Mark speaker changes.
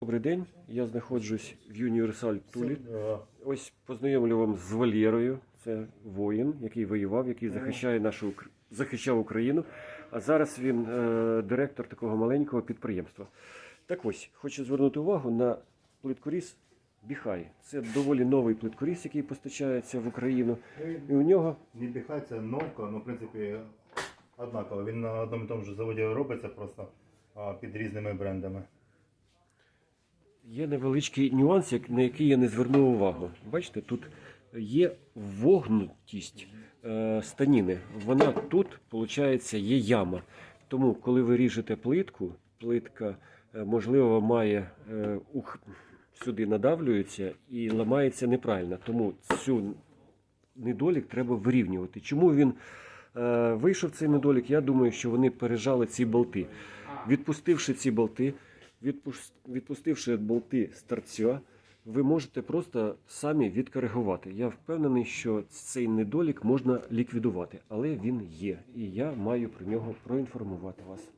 Speaker 1: Добрий день, я знаходжусь в Юніверсаль Тулі.
Speaker 2: Е,
Speaker 1: Ось познайомлю вам з Валєрою. Це воїн, який воював, який захищає нашу захищав Україну. А зараз він е, директор такого маленького підприємства. Так ось, хочу звернути увагу на плиткоріз Біхай. Це доволі новий плиткоріз, який постачається в Україну. І у нього
Speaker 2: Не біхай, це новка, ну в принципі однаково. Він на одному і тому ж заводі робиться просто під різними брендами.
Speaker 1: Є невеличкий нюанс, на який я не звернув увагу. Бачите, тут є вогнутість е, станіни. Вона тут, виходить, є яма. Тому, коли ви ріжете плитку, плитка, е, можливо, має е, ух, сюди надавлюється і ламається неправильно. Тому цю недолік треба вирівнювати. Чому він вийшов цей недолік? Я думаю, що вони пережали ці болти. Відпустивши ці болти, відпустивши болти з торця, ви можете просто самі відкоригувати. Я впевнений, що цей недолік можна ліквідувати, але він є, і я маю про нього проінформувати вас.